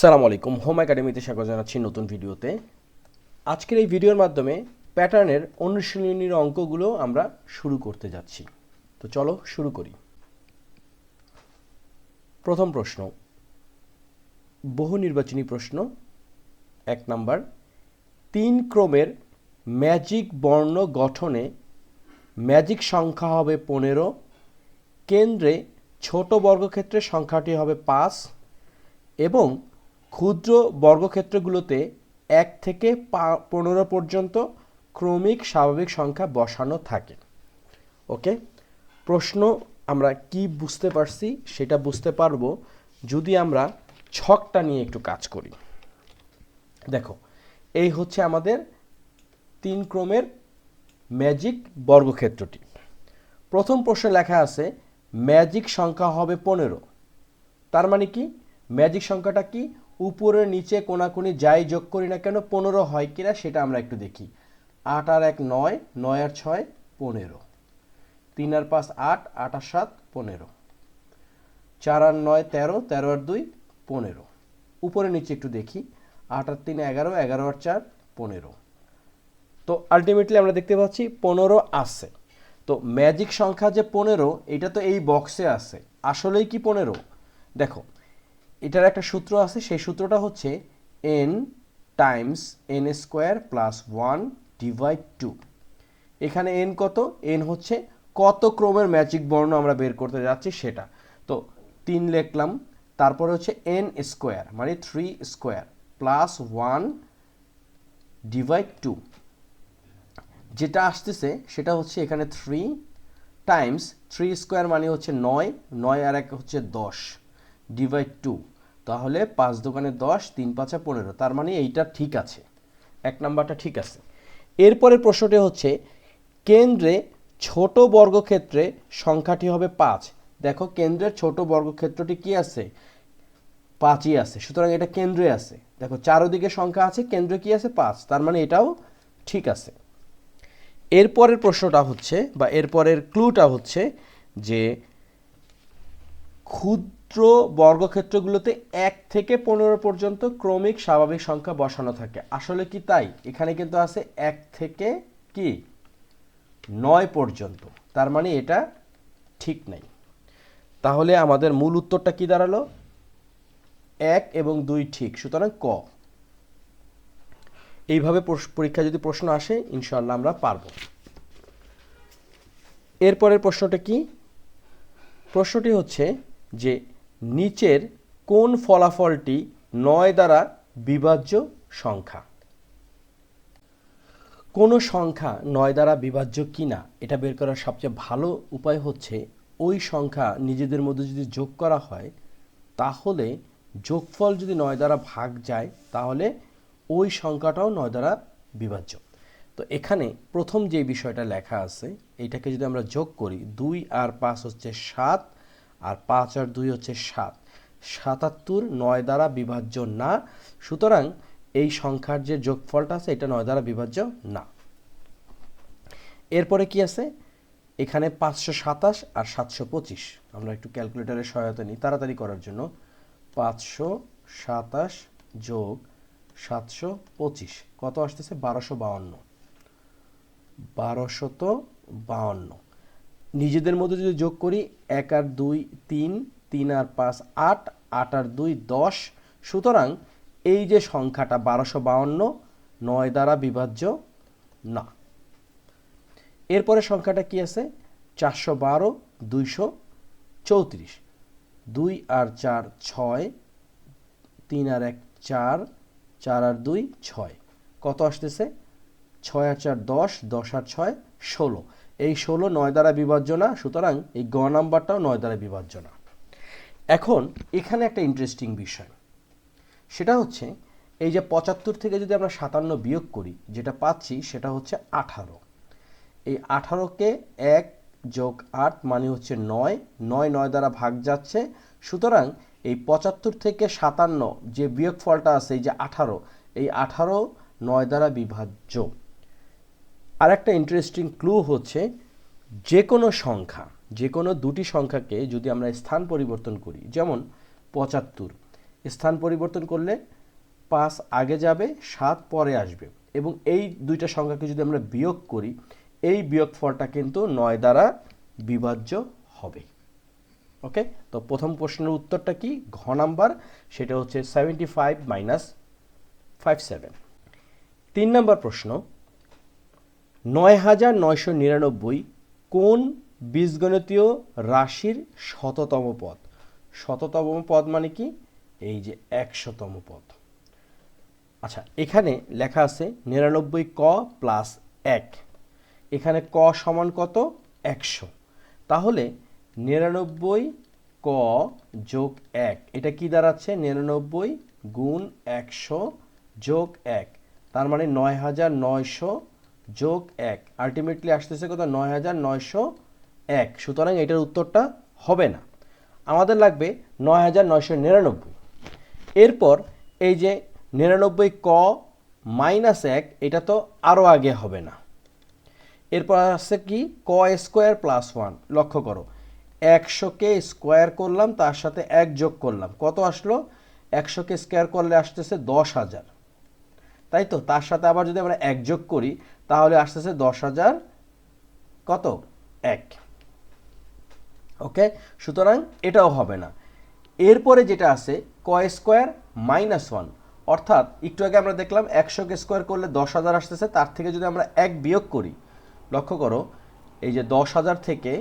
আসসালামু আলাইকুম। হোম একাডেমিতে স্বাগত জানাচ্ছি নতুন ভিডিওতে। আজকের এই ভিডিওর মাধ্যমে প্যাটার্নের অনুশীলনীর অঙ্কগুলো আমরা শুরু করতে যাচ্ছি। তো চলো শুরু করি। প্রথম প্রশ্ন। বহু নির্বাচনী প্রশ্ন। এক নাম্বার। তিন ক্রমের ম্যাজিক বর্ণ গঠনে ম্যাজিক সংখ্যা হবে পনেরো। কেন্দ্রে ছোট বর্গক্ষেত্রের সংখ্যাটি হবে পাঁচ। এবং ক্ষুদ্র বর্গক্ষেত্রগুলোতে এক থেকে পনেরো পর্যন্ত ক্রমিক স্বাভাবিক সংখ্যা বসানো থাকে। ওকে? প্রশ্ন আমরা কি বুঝতে পারছি সেটা বুঝতে পারব যদি আমরা ছকটা নিয়ে একটু কাজ করি। দেখো, এই হচ্ছে আমাদের তিন ক্রমের ম্যাজিক বর্গক্ষেত্রটি। প্রথম প্রশ্নে লেখা আছে, ম্যাজিক সংখ্যা হবে পনেরো। তার মানে কি? ম্যাজিক সংখ্যাটা কি? উপরে, নিচে, কোনাকুনি যাই যোগ করি না কেন, পনেরো হয় কিনা সেটা আমরা একটু দেখি। আট আর এক নয় নয় আর ছয়, পনেরো। তিন আর পাঁচ, আট আট আর সাত, পনেরো। চার আর নয়, তেরো তেরো আর দুই, পনেরো। উপরে, নিচে একটু দেখি। আট আর তিন, এগারো এগারো আর চার, পনেরো। তো আলটিমেটলি আমরা দেখতে পাচ্ছি পনেরো আছে। তো ম্যাজিক সংখ্যা যে পনেরো, এটা তো এই বক্সে আছে। আসলেই কি পনেরো? দেখো এটার একটা সূত্র আছে, সেই সূত্রটা হচ্ছে N times N square plus one divide two এখানে এন কত? এন হচ্ছে কত ক্রমের ম্যাজিক বর্ণ আমরা বের করতে যাচ্ছি সেটা। তো তিন লিখলাম, তারপরে হচ্ছে এন স্কোয়ার মানে three square plus one divide two যেটা আসতেছে, সেটা হচ্ছে এখানে থ্রি টাইমস থ্রি স্কোয়ার মানে হচ্ছে নয় নয় আর এক হচ্ছে দশ। ডিভাইড টু তাহলে পাঁচ দোকানে দশ, তিন পাঁচা পনেরো, তার মানে এইটা ঠিক আছে। এক নাম্বারটা ঠিক আছে। এরপরের প্রশ্নটি হচ্ছে, কেন্দ্রে ছোট বর্গক্ষেত্রে সংখ্যাটি হবে পাঁচ। দেখো, কেন্দ্রের ছোট বর্গক্ষেত্রটি কি আছে? পাঁচই আছে, সুতরাং এটা কেন্দ্রে আছে। দেখো, চারোদিকে সংখ্যা আছে, কেন্দ্রে কি আছে? পাঁচ, তার মানে এটাও ঠিক আছে। এরপরের প্রশ্নটা হচ্ছে, বা এরপরের ক্লুটা হচ্ছে যে ক্ষুদ্র বর্গক্ষেত্রগুলোতে এক থেকে পনেরো পর্যন্ত ক্রমিক স্বাভাবিক সংখ্যা বসানো থাকে। আসলে কি তাই? এখানে কিন্তু আছে এক থেকে কি? নয় পর্যন্ত। তার মানে এটা ঠিক নাই। তাহলে আমাদের মূল উত্তরটা কি দাঁড়াল? এক এবং দুই ঠিক। সুতরাং ক। এইভাবে পরীক্ষায় যদি প্রশ্ন আসে ইনশাল্লাহ আমরা পারব। এরপরের প্রশ্নটা কি? প্রশ্নটি হচ্ছে যে নিচের কোন ফলাফলটি নয় দ্বারা বিভাজ্য সংখ্যা? কোনো সংখ্যা নয় দ্বারা বিভাজ্য কিনা, এটা বের করার সবচেয়ে ভালো উপায় হচ্ছে ওই সংখ্যা নিজেদের মধ্যে যদি যোগ করা হয়, তাহলে যোগফল যদি নয় দ্বারা ভাগ যায়, তাহলে ওই সংখ্যাটাও নয় দ্বারা বিভাজ্য। তো এখানে প্রথম যে বিষয়টা লেখা আছে এইটাকে যদি আমরা যোগ করি, দুই আর পাঁচ হচ্ছে সাত আর পাঁচ আর দুই হচ্ছে সাত। সাতাত্তর নয় দ্বারা বিভাজ্য না। সুতরাং এই সংখ্যার যে যোগফলটা আছে, এটা নয় দ্বারা বিভাজ্য না। এরপরে কি আছে? এখানে পাঁচশো সাতাশ আর সাতশো পঁচিশ। আমরা একটু ক্যালকুলেটরের সহায়তা নিই তাড়াতাড়ি করার জন্য। পাঁচশো সাতাশ যোগ সাতশো পঁচিশ। কত আসতেছে? বারোশো বাউন্ন। বারোশত বাউন্ন। নিজেদের মধ্যে যদি যোগ করি, এক আর দুই তিন তিন আর পাঁচ আট আট আর দুই দশ। সুতরাং এই যে সংখ্যাটা বারোশো বাউন্ন, নয় দ্বারা বিভাজ্য না। এরপরে সংখ্যাটা কি আছে? চারশো বারো, দুইশো চৌত্রিশ। দুই আর চার ছয়, তিন আর এক চার চার আর দুই ছয়। কত আসতেছে? ছয় আর চার দশ দশ আর ছয় ষোলো। এই ষোলো নয় দ্বারা বিভাজ্য না, সুতরাং এই গ নাম্বারটাও নয় দ্বারা বিভাজ্য না। এখন এখানে একটা ইন্টারেস্টিং বিষয়। সেটা হচ্ছে এই যে পঁচাত্তর থেকে যদি আমরা সাতান্ন বিয়োগ করি, যেটা পাচ্ছি সেটা হচ্ছে আঠারো। এই আঠারোকে এক যোগ আট মানে হচ্ছে নয় নয় নয় দ্বারা ভাগ যাচ্ছে। সুতরাং এই পঁচাত্তর থেকে সাতান্ন যে বিয়োগ ফলটা আছে, এই যে আঠারো, এই আঠারো নয় দ্বারা বিভাজ্য। আর একটা ইন্টারেস্টিং ক্লু হচ্ছে যে কোনো সংখ্যা যে কোনো দুটি সংখ্যাকে যদি আমরা স্থান পরিবর্তন করি, যেমন পঁচাত্তর, স্থান পরিবর্তন করলে পাঁচ আগে যাবে, সাত পরে আসবে এবং এই দুইটা সংখ্যাকে যদি আমরা বিয়োগ করি, এই বিয়োগফলটা কিন্তু নয় দ্বারা বিভাজ্য হবে। ওকে তো প্রথম প্রশ্নের উত্তরটা কি? ঘ নাম্বার, সেটা হচ্ছে seventy five minus five seven তিন নম্বর প্রশ্ন নয় হাজার নয়শো নিরানব্বই কোন বীজগণিতীয় রাশির শততম পদ? শততম পদ মানে কি? এই যে একশোতম পদ। আচ্ছা এখানে লেখা আছে নিরানব্বই ক প্লাস এক। এখানে ক সমান কত? একশো। তাহলে নিরানব্বই ক যোগ এক, এটা কি দাঁড়াচ্ছে? নিরানব্বই গুণ একশো যোগ এক। তার মানে নয় হাজার নয়শো যোগ এক। আলটিমেটলি আসতেছে কত? নয় হাজার নয়শো এক। সুতরাং এটার উত্তরটা হবে না। আমাদের লাগবে নয় হাজার নয়শো নিরানব্বই। এরপর এই যে নিরানব্বই ক মাইনাস এক, এটা তো আরও আগে হবে না। এরপর আসছে কি? ক স্কোয়ার প্লাস ওয়ান। লক্ষ্য করো, একশোকে স্কোয়ার করলাম, তার সাথে এক যোগ করলাম। কত আসলো? একশোকে স্কোয়ার করলে আসতেছে দশ হাজার। তাই তো? তার সাথে আবার যদি আমরা এক যোগ করি তাহলে আসতেছে দশ হাজার কত? এক। ওকে? সুতরাং এটাও হবে না। এরপরে যেটা আছে, ক স্কোয়ার মাইনাস ওয়ান। অর্থাৎ একটু আগে আমরা দেখলাম একশোকে স্কোয়ার করলে দশ হাজার আসতেছে, তার থেকে যদি আমরা এক বিয়োগ করি, লক্ষ্য করো, এই যে দশ হাজার থেকে,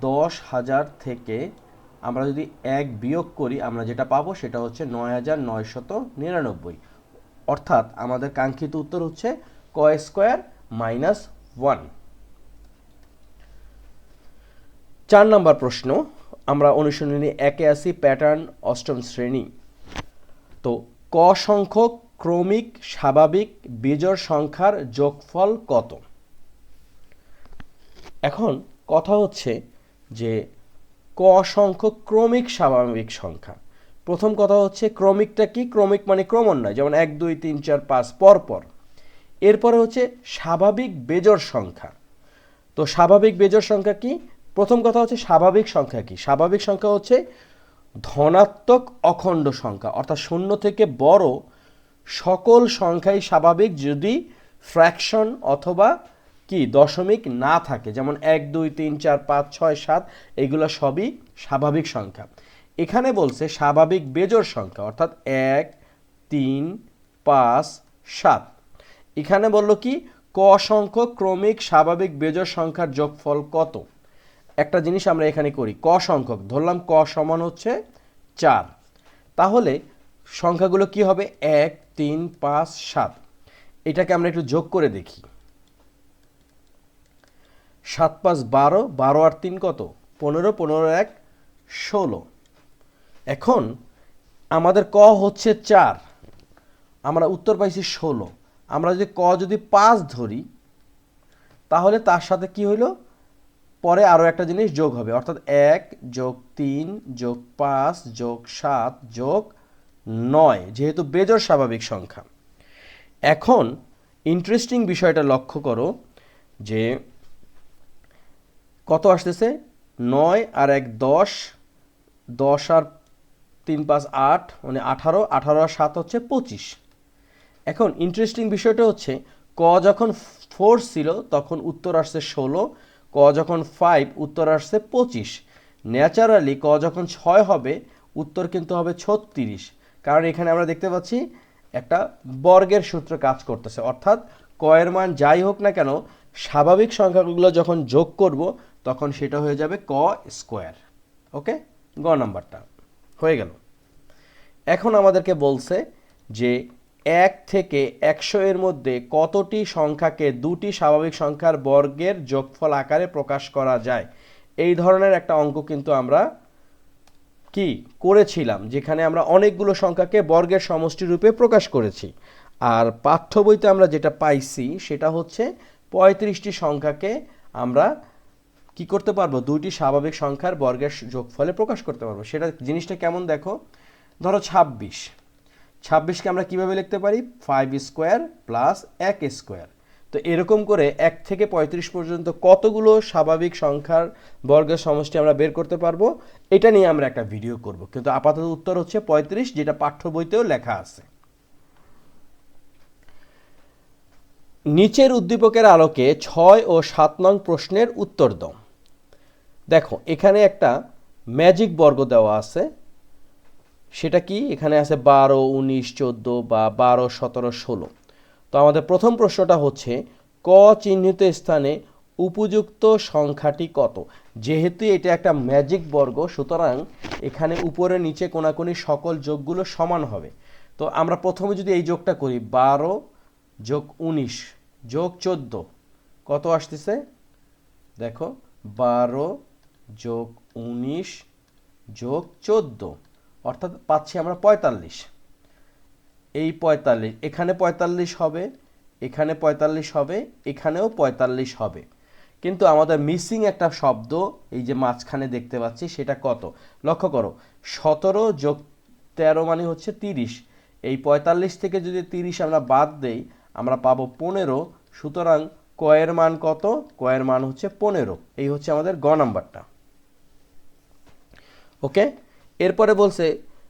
দশ হাজার থেকে আমরা যদি এক বিয়োগ করি, আমরা যেটা পাবো সেটা হচ্ছে নয় হাজার নয়শত নিরানব্বই। অর্থাৎ আমাদের কাঙ্ক্ষিত উত্তর হচ্ছে ক স্কোয়ার? Minus one. চার নম্বর প্রশ্ন, আমরা অনুশীলনী একে আসি প্যাটার্ন অষ্টম শ্রেণি। তো ক সংখ্যক ক্রমিক স্বাভাবিক বিজোড় সংখ্যার যোগফল কত? এখন কথা হচ্ছে যে ক সংখ্যক ক্রমিক স্বাভাবিক সংখ্যা। প্রথম কথা হচ্ছে ক্রমিকটা কি? ক্রমিক মানে ক্রমান্বয়। যেমন এক, দুই, তিন, চার, পাঁচ পর পর এরপরে হচ্ছে স্বাভাবিক বেজর সংখ্যা। তো স্বাভাবিক বেজর সংখ্যা কি? প্রথম কথা হচ্ছে স্বাভাবিক সংখ্যা কি? স্বাভাবিক সংখ্যা হচ্ছে ধনাত্মক অখণ্ড সংখ্যা, অর্থাৎ শূন্য থেকে বড় সকল সংখ্যাই স্বাভাবিক যদি ফ্র্যাকশন অথবা কি দশমিক না থাকে, যেমন এক, দুই, তিন, চার, পাঁচ, ছয়, সাত, এগুলো সবই স্বাভাবিক সংখ্যা। এখানে বলছে স্বাভাবিক বেজোড় সংখ্যা, অর্থাৎ এক, তিন, পাঁচ, সাত। এখানে বলল কি, ক সংখ্যক ক্রমিক স্বাভাবিক বেজোড় সংখ্যার যোগফল কত? একটা জিনিস আমরা এখানে করি, ক সংখ্যক, ধরলাম ক সমান হচ্ছে চার। তাহলে সংখ্যাগুলো কি হবে? এক, তিন, পাঁচ, সাত। এটাকে আমরা একটু যোগ করে দেখি। সাত পাঁচ বারো বারো আর তিন কত? পনেরো পনেরো এক, ষোলো। এখন আমাদের ক হচ্ছে চার, আমরা উত্তর পাইছি ষোলো। আমরা যদি ক যদি পাঁচ ধরি, তাহলে তার সাথে কি হইল? পরে আরও একটা জিনিস যোগ হবে। অর্থাৎ এক যোগ তিন যোগ পাঁচ যোগ সাত যোগ নয়, যেহেতু বেজর স্বাভাবিক সংখ্যা। এখন ইন্টারেস্টিং বিষয়টা লক্ষ্য করো যে কত আসতেছে? নয় আর এক দশ দশ আর তিন পাঁচ আট মানে আঠারো আঠারো আর সাত হচ্ছে পঁচিশ। এখন ইন্টারেস্টিং বিষয়টা হচ্ছে, ক যখন ফোর ছিল, তখন উত্তর আসছে ষোলো, ক যখন ফাইভ উত্তর আসছে পঁচিশ। ন্যাচারালি ক যখন ছয় হবে, উত্তর কিন্তু হবে ছত্রিশ। কারণ এখানে আমরা দেখতে পাচ্ছি, একটা বর্গের সূত্র কাজ করতেছে। অর্থাৎ কয়ের মান যাই হোক না কেন, স্বাভাবিক সংখ্যাগুলো যখন যোগ করব, তখন সেটা হয়ে যাবে ক স্কোয়ার। ওকে? গ নাম্বারটা। হয়ে গেল। এখন আমাদেরকে বলছে যে এক থেকে একশো এর মধ্যে কতটি সংখ্যাকে দুটি স্বাভাবিক সংখ্যার বর্গের যোগফল আকারে প্রকাশ করা যায়? এই ধরনের একটা অঙ্ক কিন্তু আমরা কি করেছিলাম, যেখানে আমরা অনেকগুলো সংখ্যাকে বর্গের সমষ্টি রূপে প্রকাশ করেছি। আর পাঠ্য বইতে আমরা যেটা পাইছি, সেটা হচ্ছে পঁয়ত্রিশটি সংখ্যাকে আমরা কি করতে পারব? দুইটি স্বাভাবিক সংখ্যার বর্গের যোগফলে প্রকাশ করতে পারব। সেটা জিনিসটা কেমন দেখো? ধরো ছাব্বিশ। ছাব্বিশকে আমরা কীভাবে লিখতে পারি? ফাইভ স্কোয়ার প্লাস এক স্কোয়ার তো এরকম করে এক থেকে পঁয়ত্রিশ পর্যন্ত কতগুলো স্বাভাবিক সংখ্যার বর্গের সমষ্টি আমরা বের করতে পারব? এটা নিয়ে আমরা একটা ভিডিও করব। কিন্তু আপাতত উত্তর হচ্ছে পঁয়ত্রিশ, যেটা পাঠ্য বইতেও লেখা আছে। নিচের উদ্দীপকের আলোকে ছয় ও সাত নং প্রশ্নের উত্তর দাও। দেখো, এখানে একটা ম্যাজিক বর্গ দেওয়া আছে। সেটা কি? এখানে আছে বারো, উনিশ, চোদ্দ বা বারো, সতেরো, ষোলো। তো আমাদের প্রথম প্রশ্নটা হচ্ছে, ক চিহ্নিত স্থানে উপযুক্ত সংখ্যাটি কত? যেহেতু এটা একটা ম্যাজিক বর্গ, সুতরাং এখানে উপরে, নিচে, কোনাকুনি সকল যোগগুলো সমান হবে। তো আমরা প্রথমে যদি এই যোগটা করি, বারো যোগ উনিশ যোগ চোদ্দ, কত আসতেছে? দেখো, বারো যোগ উনিশ যোগ চোদ্দ। অর্থাৎ পাচ্ছি আমরা পঁয়তাল্লিশ। এই পঁয়তাল্লিশ, এখানে পঁয়তাল্লিশ হবে, এখানে পঁয়তাল্লিশ হবে, এখানেও পঁয়তাল্লিশ হবে। কিন্তু আমাদের মিসিং একটা শব্দ, এই যে মাঝখানে দেখতে পাচ্ছি, সেটা কত? লক্ষ্য করো, সতেরো যোগ তেরো মানে হচ্ছে তিরিশ। এই পঁয়তাল্লিশ থেকে যদি তিরিশ আমরা বাদ দেই, আমরা পাবো পনেরো। সুতরাং কয়ের মান কত? কয়ের মান হচ্ছে পনেরো। এই হচ্ছে আমাদের গ নাম্বারটা। ওকে? এরপরে বলছে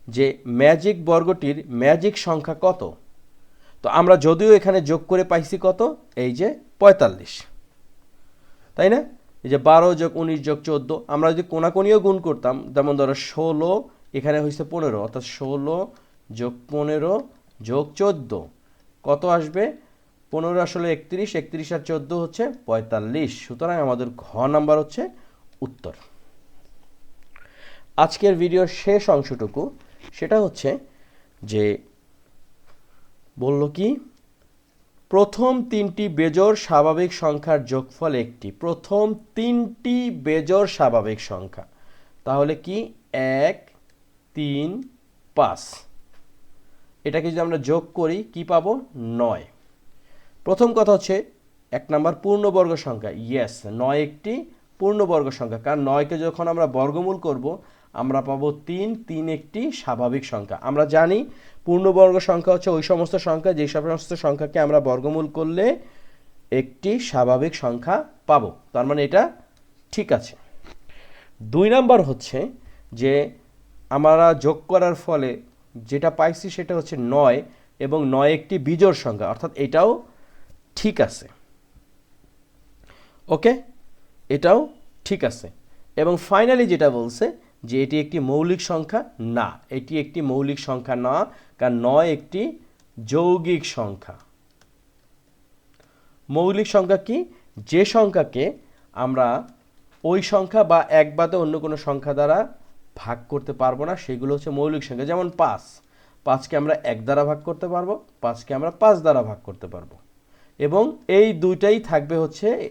যে ম্যাজিক বর্গটির ম্যাজিক সংখ্যা কত? তো আমরা যদিও এখানে যোগ করে পাইছি কত? এই যে পঁয়তাল্লিশ। তাই না? এই যে বারো যোগ উনিশ যোগ চোদ্দ, আমরা যদি কোনাকুনিও গুণ করতাম, যেমন ধরো ষোলো, এখানে হয়েছে পনেরো, অর্থাৎ ষোলো যোগ পনেরো যোগ চোদ্দ। কত আসবে? পনেরো আসলে একত্রিশ একত্রিশ আর চোদ্দ হচ্ছে পঁয়তাল্লিশ। সুতরাং আমাদের ঘ নাম্বার হচ্ছে উত্তর। আজকের ভিডিওর শেষ অংশটুকু, সেটা হচ্ছে যে বলল কি, প্রথম তিনটি বেজোড় স্বাভাবিক সংখ্যার যোগফল একটি। প্রথম তিনটি বেজোড় স্বাভাবিক সংখ্যা। তাহলে কি? এক, তিন, পাঁচ। এটাকে যদি আমরা যোগ করি, কি পাবো? নয়। প্রথম কথা হচ্ছে এক নাম্বার পূর্ণবর্গ সংখ্যা। ইয়েস নয় একটি পূর্ণবর্গ সংখ্যা। কারণ নয়কে যখন আমরা বর্গমূল করব আমরা পাবো তিন তিন একটি স্বাভাবিক সংখ্যা। আমরা জানি পূর্ণবর্গ সংখ্যা হচ্ছে ওই সমস্ত সংখ্যা যে সমস্ত সংখ্যাকে আমরা বর্গমূল করলে একটি স্বাভাবিক সংখ্যা পাব। তার মানে এটা ঠিক আছে। দুই নাম্বার হচ্ছে যে আমরা যোগ করার ফলে যেটা পাইছি সেটা হচ্ছে নয় এবং নয় একটি বিজোড় সংখ্যা, অর্থাৎ এটাও ঠিক আছে। ওকে? এটাও ঠিক আছে। এবং ফাইনালি যেটা বলছে যে এটি একটি মৌলিক সংখ্যা, না। এটি একটি মৌলিক সংখ্যা না, কারণ নয় একটি যৌগিক সংখ্যা। মৌলিক সংখ্যা কি? যে সংখ্যাকে আমরা ওই সংখ্যা বা এক বাদে অন্য কোনো সংখ্যা দ্বারা ভাগ করতে পারব না, সেগুলো হচ্ছে মৌলিক সংখ্যা। যেমন পাঁচ। পাঁচকে আমরা এক দ্বারা ভাগ করতে পারব, পাঁচকে আমরা পাঁচ দ্বারা ভাগ করতে পারব। এবং এই দুইটাই থাকবে হচ্ছে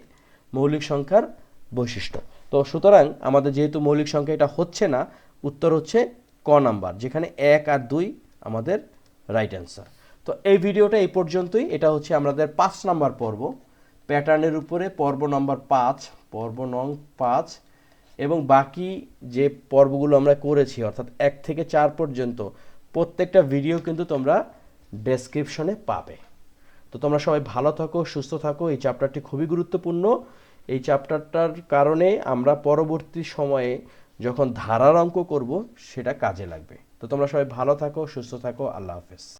মৌলিক সংখ্যার বৈশিষ্ট্য। তো সুতরাং আমাদের যেহেতু মৌলিক সংখ্যা এটা হচ্ছে না, উত্তর হচ্ছে ক নাম্বার, যেখানে এক আর দুই আমাদের রাইট অ্যান্সার তো এই ভিডিওটা এই পর্যন্তই, এটা হচ্ছে আমাদের পাঁচ নাম্বার পর্ব, প্যাটার্নের উপরে পর্ব নম্বর পাঁচ, পর্ব নং পাঁচ, এবং বাকি যে পর্বগুলো আমরা করেছি, অর্থাৎ এক থেকে চার পর্যন্ত, প্রত্যেকটা ভিডিও কিন্তু তোমরা ডেসক্রিপশনে পাবে। তো তোমরা সবাই ভালো থাকো, সুস্থ থাকো, এই চ্যাপ্টারটি খুবই গুরুত্বপূর্ণ। এই চ্যাপ্টারটার কারণে আমরা পরবর্তী সময়ে যখন ধারার অঙ্ক করব, সেটা কাজে লাগবে। তো তোমরা সবাই ভালো থাকো, সুস্থ থাকো, আল্লাহ হাফেজ।